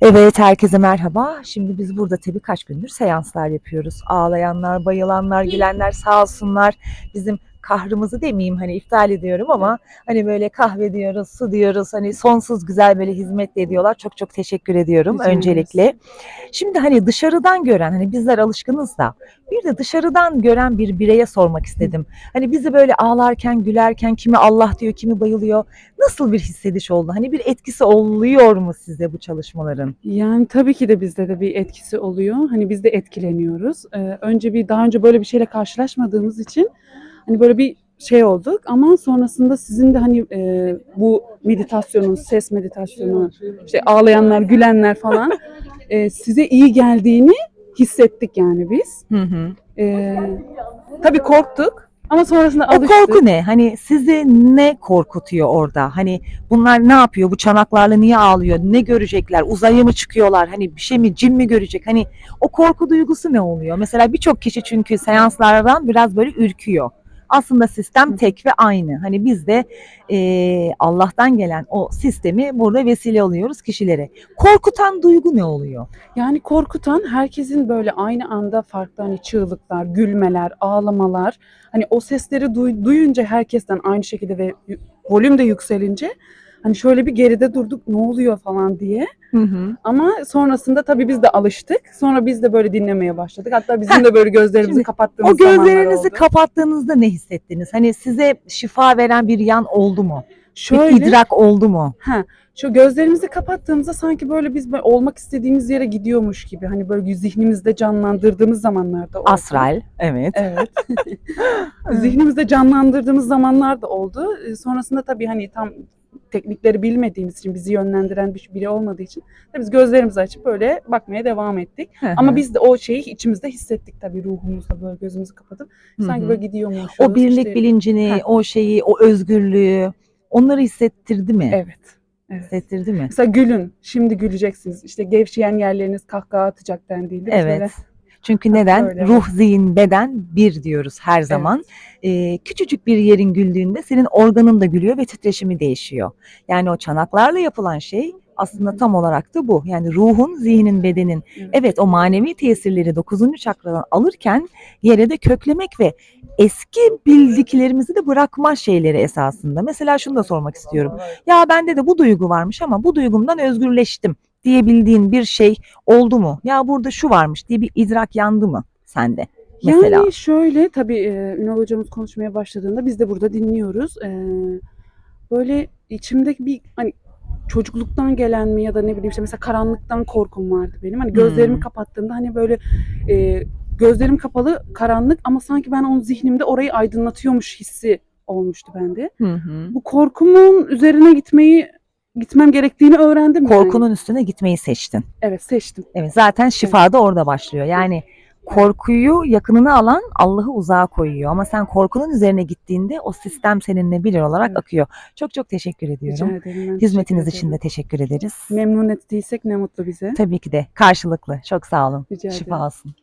Evet, herkese merhaba. Şimdi biz burada tabii kaç gündür seanslar yapıyoruz. Ağlayanlar, bayılanlar, gülenler sağ olsunlar. Bizim kahrımızı demeyeyim hani iptal ediyorum ama hani böyle kahve diyoruz, su diyoruz. Hani sonsuz güzel böyle hizmet ediyorlar. Çok çok teşekkür ediyorum Rica ederiz. öncelikle. Şimdi hani dışarıdan gören hani bizler alışkınız da bir de dışarıdan gören bir bireye sormak istedim. Hani bizi böyle ağlarken, gülerken kimi Allah diyor, kimi bayılıyor. Nasıl bir hissediş oldu? Hani bir etkisi oluyor mu size bu çalışmaların? Yani tabii ki de bizde de bir etkisi oluyor. Hani biz de etkileniyoruz. Ee, önce bir daha önce böyle bir şeyle karşılaşmadığımız için hani böyle bir şey olduk ama sonrasında sizin de hani e, bu meditasyonun, ses meditasyonu, işte ağlayanlar, gülenler falan e, size iyi geldiğini hissettik yani biz. Hı hı. Ee, tabii korktuk ama sonrasında O alıştık. korku ne? Hani sizi ne korkutuyor orada? Hani bunlar ne yapıyor? Bu çanaklarla niye ağlıyor? Ne görecekler? Uzaya mı çıkıyorlar? Hani bir şey mi? Cin mi görecek? Hani o korku duygusu ne oluyor? Mesela birçok kişi çünkü seanslardan biraz böyle ürküyor. Aslında sistem tek ve aynı. Hani biz de eee, Allah'tan gelen o sistemi burada vesile oluyoruz kişilere. Korkutan duygu ne oluyor? Yani korkutan herkesin böyle aynı anda farklı hani çığlıklar, gülmeler, ağlamalar. Hani o sesleri duy- duyunca herkesten aynı şekilde ve volüm de yükselince hani şöyle bir geride durduk ne oluyor falan diye. Hı hı. Ama sonrasında tabii biz de alıştık. Sonra biz de böyle dinlemeye başladık. Hatta bizim de böyle gözlerimizi Şimdi kapattığımız O gözlerinizi oldu. kapattığınızda ne hissettiniz? Hani size şifa veren bir yan oldu mu? Bir Şöyle idrak oldu mu? Ha, şu gözlerimizi kapattığımızda sanki böyle biz böyle olmak istediğimiz yere gidiyormuş gibi. Hani böyle zihnimizde canlandırdığımız zamanlarda oldu. Astral, evet. Evet. Zihnimizde canlandırdığımız zamanlar da oldu. Sonrasında tabii hani tam teknikleri bilmediğimiz için bizi yönlendiren bir biri olmadığı için biz gözlerimizi açıp böyle bakmaya devam ettik. Ama biz de o şeyi içimizde hissettik tabii ruhumuzla böyle gözümüzü kapatıp sanki böyle gidiyormuş. o birlik bilincini, Heh. o şeyi, o özgürlüğü onları hissettirdi mi? Evet. Evet. Hissettirdi mi? Mesela gülün. Şimdi güleceksiniz. İşte gevşeyen yerleriniz kahkaha atacak dendiğinde. Evet. böyle, Çünkü neden? Öyle. Ruh, zihin, beden bir diyoruz her zaman. Ee, küçücük bir yerin güldüğünde senin organın da gülüyor ve titreşimi değişiyor. Yani o çanaklarla yapılan şey aslında tam olarak da bu. Yani ruhun, zihnin, bedenin Evet. evet o manevi tesirleri 9. çakradan alırken yere de köklemek ve eski bildiklerimizi de bırakma şeyleri esasında. Mesela şunu da sormak istiyorum. Ya bende de bu duygu varmış ama bu duygumdan özgürleştim diyebildiğin bir şey oldu mu? Ya burada şu varmış diye bir idrak yandı mı sende? Mesela. Yani şöyle tabii e, Ünal hocamız konuşmaya başladığında biz de burada dinliyoruz. E, böyle içimdeki bir hani çocukluktan gelen mi ya da ne bileyim işte mesela karanlıktan korkum vardı benim. Hani gözlerimi Hmm. kapattığımda hani böyle e, gözlerim kapalı karanlık ama sanki ben onun zihnimde orayı aydınlatıyormuş hissi olmuştu bende. Hı hı. Bu korkumun üzerine gitmeyi gitmem gerektiğini öğrendim. yani. Korkunun üstüne gitmeyi seçtin. Evet seçtim. Evet zaten şifa da orada başlıyor. Yani korkuyu yakınına alan Allah'ı uzağa koyuyor. Ama sen korkunun üzerine gittiğinde o sistem seninle bir olarak Evet. akıyor. Çok çok teşekkür Rica ediyorum. ederim. ben Hizmetiniz teşekkür için de ederim. teşekkür ederiz. Memnun ettiysek ne mutlu bize. Tabii ki de karşılıklı. Çok sağ olun. Rica ederim. Şifa olsun.